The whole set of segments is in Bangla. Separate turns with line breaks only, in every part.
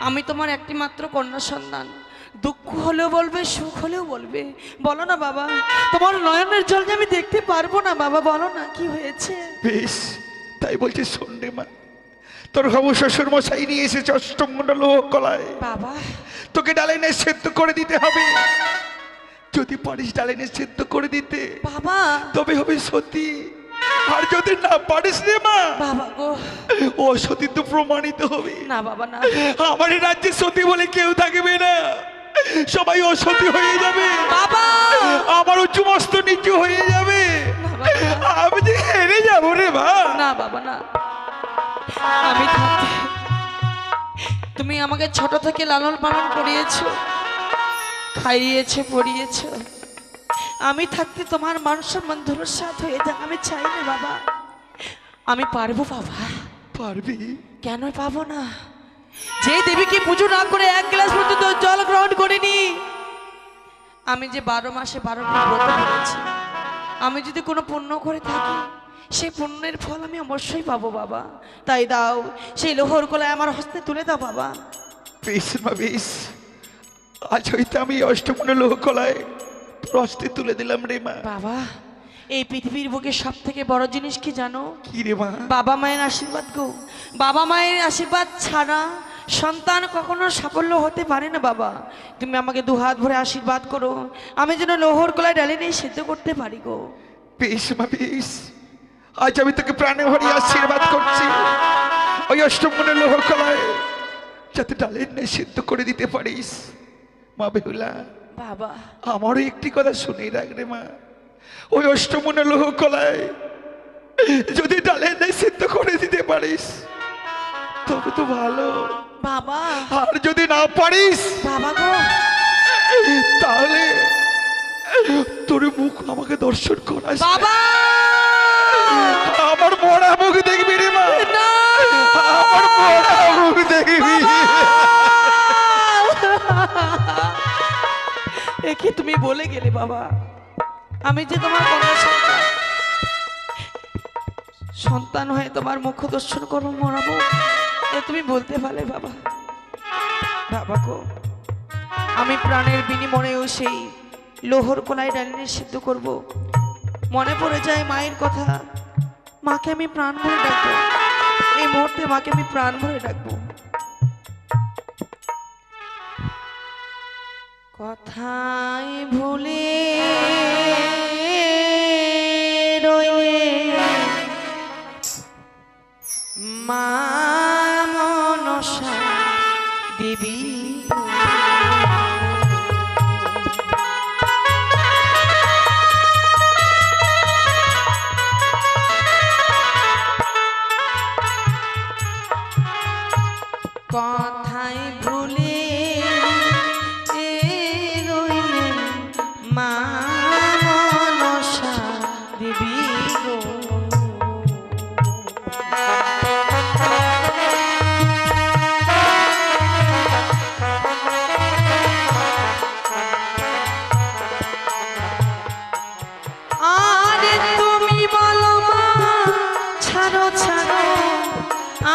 আমি তোমার একটি মাত্র কন্যা সন্তান। দুঃখ হলেও বলবে সুখ হলেও বলবে। বলো না বাবা তোমার নয়নের জল যে আমি দেখতে পারব না বাবা বলো না কি হয়েছে?
বেশ তাই বলছি রে মা তোর হবু শ্বশুর মশাই নিয়ে এসেছে অষ্টম লোক কলায়
বাবা।
তোকে ডালাইনে সেদ্ধ করে দিতে হবে। যদি পারিস ডালাইনে সেদ্ধ করে দিতে।
বাবা।
তবে হবে সতী। আর যদি না পারিস রে মা।
বাবা গো।
ও সতী তো প্রমাণিত হবে।
না বাবা না।
আমার এই রাজ্যে সতী বলে কেউ থাকবে না। সবাই অসতী হয়ে যাবে।
বাবা!
আমার উঁচু মস্ত নিচু হয়ে যাবে। আমি যে হেরে যাব রে মা।
না বাবা না। আমি তুমি আমাকে ছোট থেকে লালন পালন করিয়েছো খাইয়েছো পড়িয়েছো। আমি থাকতে তোমার মান সম্মান ধনুসাত হয়ে যাক আমি চাই না বাবা। আমি পারব বাবা।
পারবি?
কেন পাবো না? যে দেবীকে পুজো না করে এক গ্লাস পর্যন্ত জল গ্রহণ করিনি। আমি যে বারো মাসে বারো ব্রত করেছি আমি যদি কোনো পুণ্য করে থাকি সেই পুণ্যের ফল আমি অবশ্যই পাবো বাবা। তাই দাও সেই লোহর কলায় আমার হস্তে তুলে দাও বাবা।
বেশ মা বেশ আজ হইতে আমি অষ্টমনে লোহ কলায় তোর হস্তে তুলে দিলাম রে মা।
বাবা এই পৃথিবীর বুকে সব থেকে বড় জিনিস কি জানো?
কি রে মা?
বাবা মায়ের আশীর্বাদ গো। বাবা মায়ের আশীর্বাদ ছাড়া সন্তান কখনো সাফল্য হতে পারে না বাবা। তুমি আমাকে দু হাত ভরে আশীর্বাদ করো। আমি যেন লোহর গলায় ডালে নিয়ে সেদ্ধ করতে পারি গো।
বেশ মা বেশ। আজ আমি তোকে প্রাণে ভরে আশীর্বাদ করছি। ওই অষ্টমনে লোহর কলায় যাতে ডালের নেই সেদ্ধ করে দিতে পারিস। মা বেহুলা
বাবা।
আমারও একটি কথা শুনে রাখ রে মা। ওই অষ্টমনে লোহ কলায় যদি ডালের নেই সিদ্ধ করে দিতে পারিস তবে তো ভালো।
বাবা।
আর যদি না পারিস
বাবা গো।
তাহলে তোর মুখ আমাকে দর্শন করাস।
বাবা।
আমার মরা মুখ দেখবি রে মা! আমার মরা মুখ দেখবি।
এ কি তুমি বলে গেলে বাবা? আমি যে তোমার কন্যা সন্তান সন্তান হয়ে তোমার মুখ দর্শন করব, মরাবো, এ তুমি বলতে পারলে বাবা। বাবা গো, আমি প্রাণের বিনিময়েও সেই লোহর কোলায় ডালিনে সিদ্ধ করব। মনে পড়ে যায় মায়ের কথা, মাকে আমি প্রাণ ভরে ডাকবো। এই মুহূর্তে মাকে আমি প্রাণ ভরে ডাকবো। কথায় ভুলে মা মনসা দেবী। কথায় ভুলে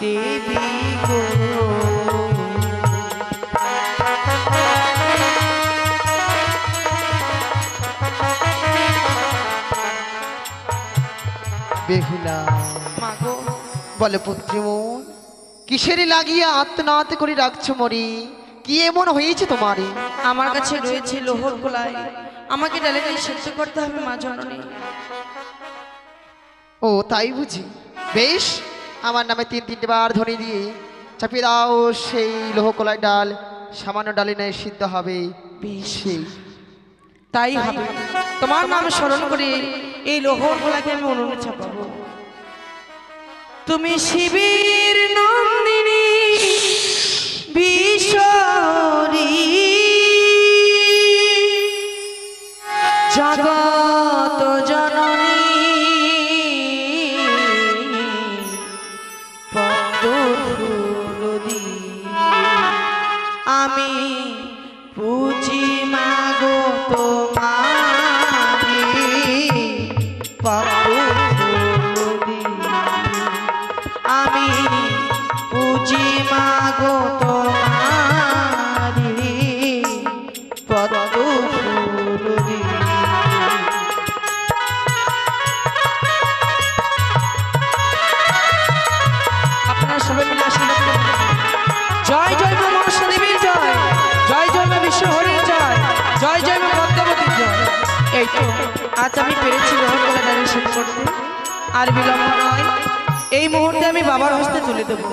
দেবী গো
বেহুলা
মা
বলে পুত্র মন কিসের লাগিয়ে আত্মনাথ করে রাখছো মরি? কি এমন হয়েছে তোমারে?
আমার কাছে রয়েছে লোহর গোলায়। আমাকে ডালে ডালে সেদ্ধ করতে হবে মা জননী।
ও তাই বুঝি। বেশ আমার নামে তিন তিনটে বার ধরে দিয়ে চাপিয়ে দাও সেই লোহকলাই ডাল। সামান্য ডালে নেয়, সিদ্ধ হবে
তাই হবে। তোমার নাম স্মরণ করে এই লোহর গোলাকে আমি উনুনে চাপাবো। তুমি শিবির নন্দিনী, বিশ্বরী। জয় জয় জয় এই তো, আজ আমি পেরেছি আর বিলম্ব নয়, এই মুহূর্তে আমি বাবার হস্তে তুলে দেবো।